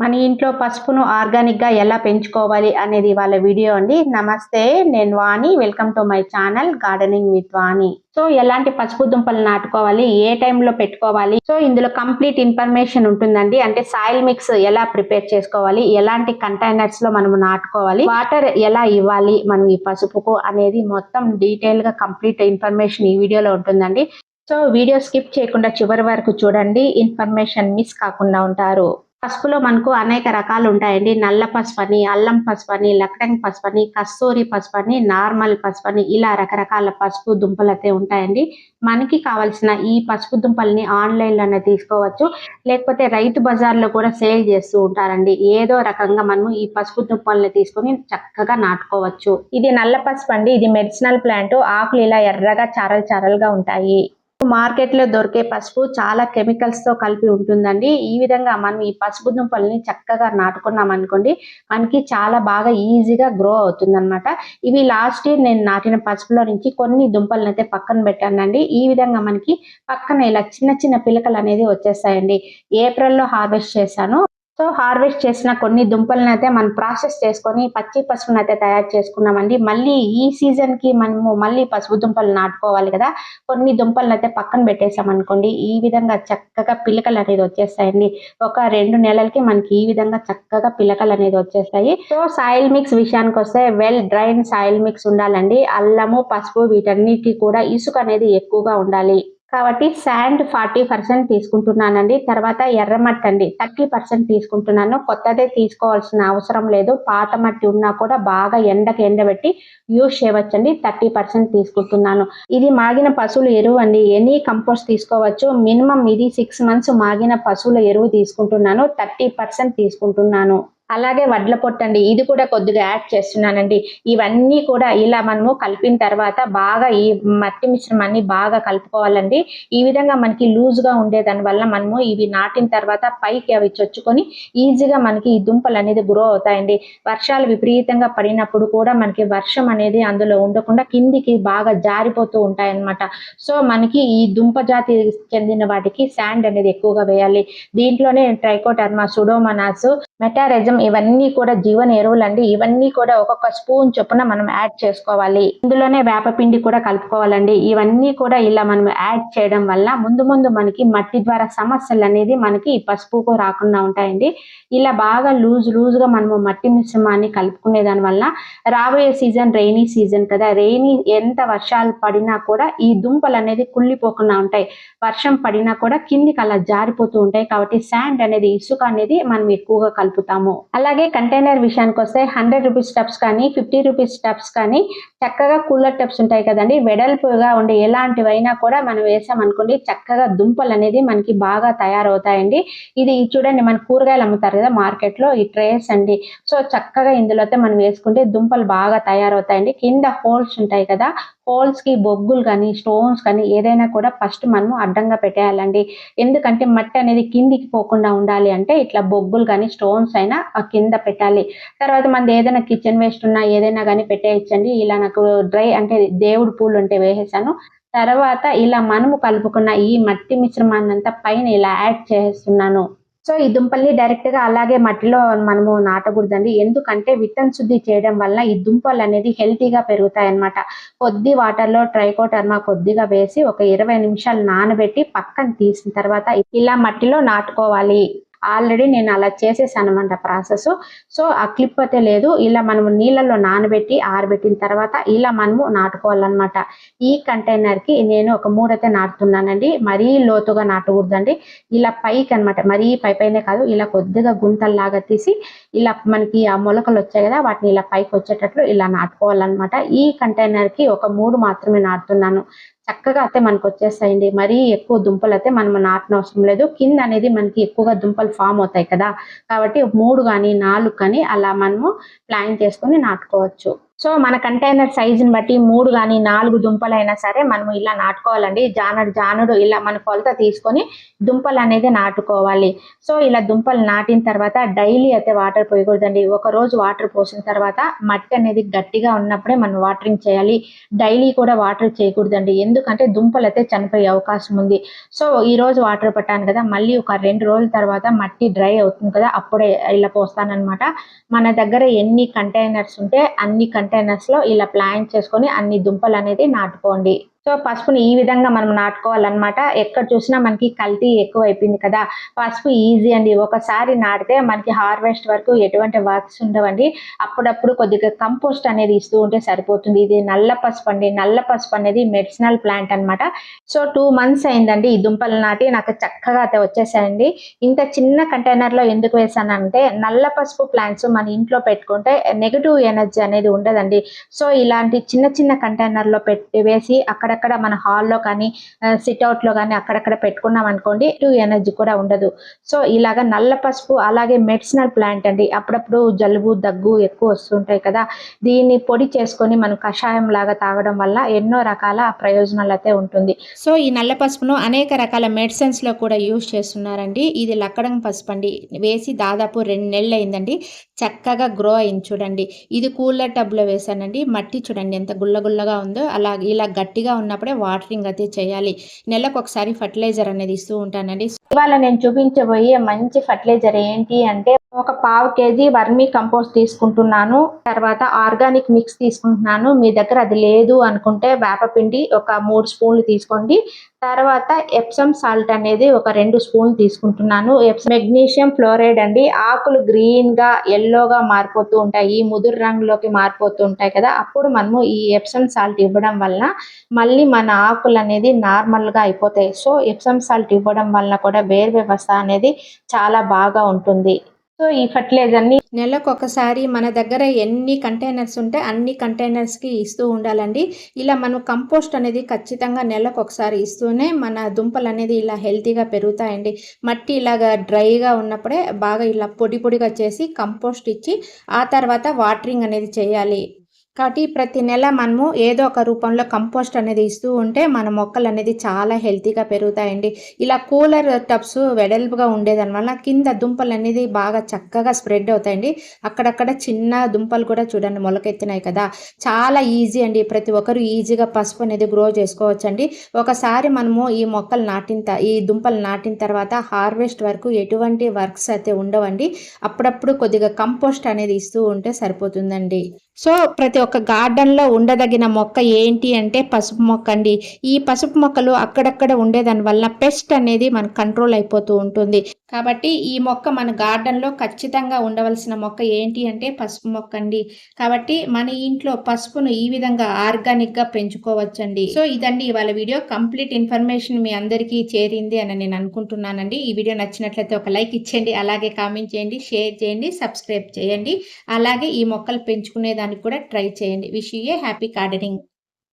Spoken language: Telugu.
మన ఇంట్లో పసుపును ఆర్గానిక్గా ఎలా పెంచుకోవాలి అనేది వాళ్ళ వీడియో అండి. నమస్తే నేను Vani. Welcome to my channel gardening with Vani. So ఎలాంటి పసుపు దుంపలు నాటుకోవాలి ఏ టైంలో పెట్టుకోవాలి? సో ఇందులో కంప్లీట్ ఇన్ఫర్మేషన్ ఉంటుందండి. అంటే సాయిల్ మిక్స్ ఎలా ప్రిపేర్ చేసుకోవాలి? ఎలాంటి కంటైనర్స్లో మనం నాటుకోవాలి? వాటర్ ఎలా ఇవ్వాలి మనం ఈ పసుపుకు అనేది మొత్తం డీటెయిల్గా కంప్లీట్ ఇన్ఫర్మేషన్ ఈ వీడియోలో ఉంటుందండి. సో వీడియో స్కిప్ చేయకుండా చివరి వరకు చూడండి. ఇన్ఫర్మేషన్ మిస్ కాకుండా ఉంటారు. పసుపులో మనకు అనేక రకాలు ఉంటాయండి. నల్ల పసుపు అని అల్లం పసుపు అని లక్టంగ్ పసుపు అని కస్తూరి పసుపు అని నార్మల్ పసుపు అని ఇలా రకరకాల పసుపు దుంపలు అయితే ఉంటాయండి. మనకి కావాల్సిన ఈ పసుపు దుంపల్ని ఆన్లైన్లోనే తీసుకోవచ్చు. లేకపోతే రైతు బజార్లో కూడా సేల్ చేస్తూ ఉంటారండి. ఏదో రకంగా మనము ఈ పసుపు దుంపల్ని తీసుకొని చక్కగా నాటుకోవచ్చు. ఇది నల్ల పసుపు అండి ఇది మెడిసినల్ ప్లాంట్. ఆకులు ఇలా ఎర్రగా చారలు చారలుగా ఉంటాయి. మార్కెట్లో దొరికే పసుపు చాలా కెమికల్స్తో కలిపి ఉంటుందండి. ఈ విధంగా మనం ఈ పసుపు దుంపల్ని చక్కగా నాటుకున్నాం అనుకోండి మనకి చాలా బాగా ఈజీగా గ్రో అవుతుంది అనమాట ఇవి లాస్ట్ ఇయర్ నేను నాటిన పసుపులో నుంచి కొన్ని దుంపలను అయితే పక్కన పెట్టానండి. ఈ విధంగా మనకి పక్కన ఇలా చిన్న చిన్న పిలకలు అనేది వచ్చేస్తాయండి. ఏప్రిల్లో హార్వెస్ట్ చేశాను. సో హార్వెస్ట్ చేసిన కొన్ని దుంపలను అయితే మనం ప్రాసెస్ చేసుకొని పచ్చి పసుపును అయితే తయారు చేసుకున్నామండి. మళ్ళీ ఈ సీజన్కి మనము మళ్ళీ పసుపు దుంపలు నాటుకోవాలి కదా. కొన్ని దుంపలను అయితే పక్కన పెట్టేసాం అనుకోండి ఈ విధంగా చక్కగా పిలకలు అనేది వచ్చేస్తాయండి. ఒక రెండు నెలలకి మనకి ఈ విధంగా చక్కగా పిలకలు అనేది వచ్చేస్తాయి. సో సాయిల్ మిక్స్ విషయానికి వస్తే వెల్ డ్రైన్ సాయిల్ మిక్స్ ఉండాలండి. అల్లము పసుపు వీటన్నిటికీ కూడా ఇసుక అనేది ఎక్కువగా ఉండాలి. కాబట్టి శాండ్ ఫార్టీ పర్సెంట్ తీసుకుంటున్నానండి. తర్వాత ఎర్రమట్టి అండి. థర్టీ పర్సెంట్ తీసుకుంటున్నాను. కొత్తదే తీసుకోవాల్సిన అవసరం లేదు. పాత మట్టి ఉన్నా కూడా బాగా ఎండకి ఎండబెట్టి యూజ్ చేయవచ్చండి. థర్టీ పర్సెంట్ తీసుకుంటున్నాను. ఇది మాగిన పశువుల ఎరువు అండి. ఎనీ కంపోస్ట్ తీసుకోవచ్చు. మినిమం ఇది సిక్స్ మంత్స్ మాగిన పశువుల ఎరువు తీసుకుంటున్నాను. థర్టీ పర్సెంట్ తీసుకుంటున్నాను. అలాగే వడ్ల పొట్టండి ఇది కూడా కొద్దిగా యాడ్ చేస్తున్నానండి. ఇవన్నీ కూడా ఇలా మనము కలిపిన తర్వాత బాగా ఈ మట్టి మిశ్రమాన్ని బాగా కలుపుకోవాలండి. ఈ విధంగా మనకి లూజ్గా ఉండేదాని వల్ల మనము ఇవి నాటిన తర్వాత పైకి అవి చొచ్చుకొని ఈజీగా మనకి ఈ దుంపలు అనేది గ్రో అవుతాయండి. వర్షాలు విపరీతంగా పడినప్పుడు కూడా మనకి వర్షం అనేది అందులో ఉండకుండా కిందికి బాగా జారిపోతూ ఉంటాయన్నమాట. సో మనకి ఈ దుంప జాతి చెందిన వాటికి శాండ్ అనేది ఎక్కువగా వేయాలి. దీంట్లోనే ట్రైకోటర్మా సుడోమనాస్ మెటారెజం ఇవన్నీ కూడా జీవన ఎరువులండి ఇవన్నీ కూడా ఒక్కొక్క స్పూన్ చొప్పున మనం యాడ్ చేసుకోవాలి. ఇందులోనే వేపపిండి కూడా కలుపుకోవాలండి. ఇవన్నీ కూడా ఇలా మనం యాడ్ చేయడం వల్ల ముందు ముందు మనకి మట్టి ద్వారా సమస్యలు అనేది మనకి పసుపుకు రాకుండా ఉంటాయండి. ఇలా బాగా లూజ్ లూజ్గా మనము మట్టి మిశ్రమాన్ని కలుపుకునే దాని వల్ల రాబోయే సీజన్ రెయినీ సీజన్ కదా. రెయినీ ఎంత వర్షాలు పడినా కూడా ఈ దుంపలు అనేది కుళ్ళిపోకుండా ఉంటాయి. వర్షం పడినా కూడా కిందికి అలా జారిపోతూ ఉంటాయి. కాబట్టి శాండ్ అనేది ఇసుక అనేది మనం ఎక్కువగా కలుపుతాము. అలాగే కంటైనర్ విషయానికి వస్తే హండ్రెడ్ రూపీస్ టబ్స్ కానీ ఫిఫ్టీ రూపీస్ టబ్స్ కానీ చక్కగా కూలర్ టబ్స్ ఉంటాయి కదండి. వెడల్పుగా ఉండే ఎలాంటివైనా కూడా మనం వేసామనుకోండి చక్కగా దుంపలు అనేది మనకి బాగా తయారవుతాయండి. ఇది చూడండి మన కూరగాయలు అమ్ముతారు కదా మార్కెట్లో ఈ ట్రేస్ అండి. సో చక్కగా ఇందులో మనం వేసుకుంటే దుంపలు బాగా తయారవుతాయండి. కింద హోల్స్ ఉంటాయి కదా హోల్స్కి బొగ్గులు కానీ స్టోన్స్ కానీ ఏదైనా కూడా ఫస్ట్ మనము అడ్డంగా పెట్టేయాలండి. ఎందుకంటే మట్టి అనేది కిందికి పోకుండా ఉండాలి అంటే ఇట్లా బొగ్గులు కానీ స్టోన్స్ అయినా కింద పెట్టాలి. తర్వాత మనది ఏదైనా కిచెన్ వేస్ట్ ఉన్నా ఏదైనా కానీ పెట్టేయచ్చండి. ఇలా నాకు డ్రై అంటే దేవుడు పూలు ఉంటే వేసేసాను. తర్వాత ఇలా మనము కలుపుకున్న ఈ మట్టి మిశ్రమాన్ని అంతా పైన ఇలా యాడ్ చేస్తున్నాను. సో ఈ దుంపల్ని డైరెక్ట్గా అలాగే మట్టిలో మనము నాటకూడదండి. ఎందుకంటే విత్తన శుద్ధి చేయడం వల్ల ఈ దుంపలు అనేది హెల్తీగా పెరుగుతాయి అనమాట కొద్ది వాటర్లో ట్రైకోటర్మా కొద్దిగా వేసి ఒక ఇరవై నిమిషాలు నానబెట్టి పక్కన తీసిన తర్వాత ఇలా మట్టిలో నాటుకోవాలి. ఆల్రెడీ నేను అలా చేసేసాను అనమాట ప్రాసెస్. సో ఆ క్లిప్ అయితే లేదు. ఇలా మనము నీళ్ళలో నానబెట్టి ఆరబెట్టిన తర్వాత ఇలా మనము నాటుకోవాలన్నమాట. ఈ కంటైనర్కి నేను ఒక మూడైతే నాటుతున్నానండి. మరీ లోతుగా నాటకూడదండి. ఇలా పైకి అనమాట మరీ పై పైనే కాదు. ఇలా కొద్దిగా గుంతల్లాగా తీసి ఇలా మనకి ఆ మొలకలు వచ్చాయి కదా వాటిని ఇలా పైకి వచ్చేటట్లు ఇలా నాటుకోవాలన్నమాట. ఈ కంటైనర్కి ఒక మూడు మాత్రమే నాటుతున్నాను. చక్కగా అయితే మనకు వచ్చేస్తాయండి మరీ ఎక్కువ దుంపలు అయితే మనం నాటిన అవసరం లేదు. కింద అనేది మనకి ఎక్కువగా దుంపలు ఫామ్ అవుతాయి కదా. కాబట్టి మూడు కానీ నాలుగు కానీ అలా మనము ప్లాన్ చేసుకొని నాటుకోవచ్చు. సో మన కంటైనర్ సైజుని బట్టి మూడు కానీ నాలుగు దుంపలైనా సరే మనం ఇలా నాటుకోవాలండి. జానడు జానడు ఇలా మన కొలత తీసుకొని దుంపలు అనేది నాటుకోవాలి. సో ఇలా దుంపలు నాటిన తర్వాత డైలీ అయితే వాటర్ పోయకూడదండి. ఒక రోజు వాటర్ పోసిన తర్వాత మట్టి అనేది గట్టిగా ఉన్నప్పుడే మనం వాటరింగ్ చేయాలి. డైలీ కూడా వాటర్ చేయకూడదండి. ఎందుకంటే దుంపలు అయితే చనిపోయే అవకాశం ఉంది. సో ఈ రోజు వాటర్ పట్టాను కదా మళ్ళీ ఒక రెండు రోజుల తర్వాత మట్టి డ్రై అవుతుంది కదా అప్పుడే ఇలా పోస్తానన్నమాట. మన దగ్గర ఎన్ని కంటైనర్స్ ఉంటే అన్ని కంటైనర్స్ లో ఇలా ప్లాన్ చేసుకొని అన్ని దుంపలు అనేది నాటుకోండి. సో పసుపుని ఈ విధంగా మనం నాటుకోవాలన్నమాట. ఎక్కడ చూసినా మనకి కల్తీ ఎక్కువ అయిపోయింది కదా. పసుపు ఈజీ అండి. ఒకసారి నాటితే మనకి హార్వెస్ట్ వరకు ఎటువంటి వర్క్స్ ఉండవండి. అప్పుడప్పుడు కొద్దిగా కంపోస్ట్ అనేది ఇస్తూ ఉంటే సరిపోతుంది. ఇది నల్ల పసుపు అండి. నల్ల పసుపు అనేది మెడిసినల్ ప్లాంట్ అన్నమాట. సో టూ మంత్స్ అయిందండి ఈ దుంపలు నాటి. నాకు చక్కగా అయితే వచ్చేసాయండి. ఇంత చిన్న కంటైనర్లో ఎందుకు వేసానంటే నల్ల పసుపు ప్లాంట్స్ మన ఇంట్లో పెట్టుకుంటే నెగటివ్ ఎనర్జీ అనేది ఉండదండి. సో ఇలాంటి చిన్న చిన్న కంటైనర్లో పెట్టి వేసి అక్కడ అక్కడక్కడ మన హాల్లో కానీ సిట్అవుట్లో కానీ అక్కడక్కడ పెట్టుకున్నాం అనుకోండి నెగటివ్ ఎనర్జీ కూడా ఉండదు. సో ఇలాగ నల్ల పసుపు అలాగే మెడిసినల్ ప్లాంట్ అండి. అప్పుడప్పుడు జలుబు దగ్గు ఎక్కువ వస్తుంటాయి కదా. దీన్ని పొడి చేసుకొని మనం కషాయం లాగా తాగడం వల్ల ఎన్నో రకాల ప్రయోజనాలు అయితే ఉంటుంది. సో ఈ నల్ల పసుపును అనేక రకాల మెడిసిన్స్లో కూడా యూజ్ చేస్తున్నారండి. ఇది లక్కడం పసుపు అండి. వేసి దాదాపు రెండు నెలలు అయిందండి. చక్కగా గ్రో అయింది చూడండి. ఇది కూలర్ టబ్లో వేసానండి మట్టి చూడండి ఎంత గుల్ల గుల్లగా ఉందో. అలా ఇలా గట్టిగా ఉన్నప్పుడే వాటరింగ్ అయితే చేయాలి. నెలకు ఒకసారి ఫర్టిలైజర్ అనేది ఇస్తూ ఉంటానండి. ఇవాళ నేను చూపించబోయే మంచి ఫర్టిలైజర్ ఏంటి అంటే ఒక పావు కేజీ వర్మీ కంపోస్ట్ తీసుకుంటున్నాను. తర్వాత ఆర్గానిక్ మిక్స్ తీసుకుంటున్నాను. మీ దగ్గర అది లేదు అనుకుంటే వేపపిండి ఒక మూడు స్పూన్లు తీసుకోండి. తర్వాత ఎప్సమ్ సాల్ట్ అనేది ఒక రెండు స్పూన్లు తీసుకుంటున్నాను. మెగ్నీషియం ఫ్లోరైడ్ అండి. ఆకులు గ్రీన్గా ఎల్లోగా మారిపోతూ ఉంటాయి. ముదురు రంగులోకి మారిపోతూ ఉంటాయి కదా. అప్పుడు మనము ఈ ఎప్సమ్ సాల్ట్ ఇవ్వడం వలన మళ్ళీ మన ఆకులు అనేది నార్మల్గా అయిపోతాయి. సో ఎప్సమ్ సాల్ట్ ఇవ్వడం వలన కూడా వేరు వ్యవస్థ అనేది చాలా బాగా ఉంటుంది. సో ఈ ఫర్టిలైజర్ని నెలకు ఒకసారి మన దగ్గర ఎన్ని కంటైనర్స్ ఉంటే అన్ని కంటైనర్స్కి ఇస్తూ ఉండాలండి. ఇలా మనం కంపోస్ట్ అనేది ఖచ్చితంగా నెలకు ఒకసారి ఇస్తూనే మన దుంపలు అనేది ఇలా హెల్తీగా పెరుగుతాయండి. మట్టి ఇలాగా డ్రైగా ఉన్నప్పుడే బాగా ఇలా పొడి పొడిగా చేసి కంపోస్ట్ ఇచ్చి ఆ తర్వాత వాటరింగ్ అనేది చేయాలి. కాబట్టి ప్రతి నెల మనము ఏదో ఒక రూపంలో కంపోస్ట్ అనేది ఇస్తూ ఉంటే మన మొక్కలు అనేది చాలా హెల్తీగా పెరుగుతాయండి. ఇలా కూలర్ టబ్స్ వెడల్పుగా ఉండేదానివల్ల కింద దుంపలు అనేది బాగా చక్కగా స్ప్రెడ్ అవుతాయండి. అక్కడక్కడ చిన్న దుంపలు కూడా చూడండి మొలకెత్తినాయి కదా. చాలా ఈజీ అండి. ప్రతి ఒక్కరు ఈజీగా పసుపు అనేది గ్రో చేసుకోవచ్చండి. ఒకసారి మనము ఈ మొక్కలు నాటిన త- ఈ దుంపలు నాటిన తర్వాత హార్వెస్ట్ వరకు ఎటువంటి వర్క్స్ అయితే ఉండవండి. అప్పుడప్పుడు కొద్దిగా కంపోస్ట్ అనేది ఇస్తూ ఉంటే సరిపోతుందండి. సో ప్రతి ఒక గార్డెన్లో ఉండదగిన మొక్క ఏంటి అంటే పసుపు మొక్క అండి. ఈ పసుపు మొక్కలు అక్కడక్కడ ఉండేదాని వల్ల పెస్ట్ అనేది మన కంట్రోల్ అయిపోతూ ఉంటుంది. కాబట్టి ఈ మొక్క మన గార్డెన్లో ఖచ్చితంగా ఉండవలసిన మొక్క ఏంటి అంటే పసుపు మొక్క అండి. కాబట్టి మన ఇంట్లో పసుపును ఈ విధంగా ఆర్గానిక్గా పెంచుకోవచ్చండి. సో ఇదండి ఇవాళ వీడియో. కంప్లీట్ ఇన్ఫర్మేషన్ మీ అందరికీ చేరింది అని నేను అనుకుంటున్నానండి. ఈ వీడియో నచ్చినట్లయితే ఒక లైక్ ఇచ్చేయండి. అలాగే కామెంట్ చేయండి షేర్ చేయండి సబ్స్క్రైబ్ చేయండి. అలాగే ఈ మొక్కలు పెంచుకునే దానికి కూడా ట్రై చేయండి. Wish a happy gardening.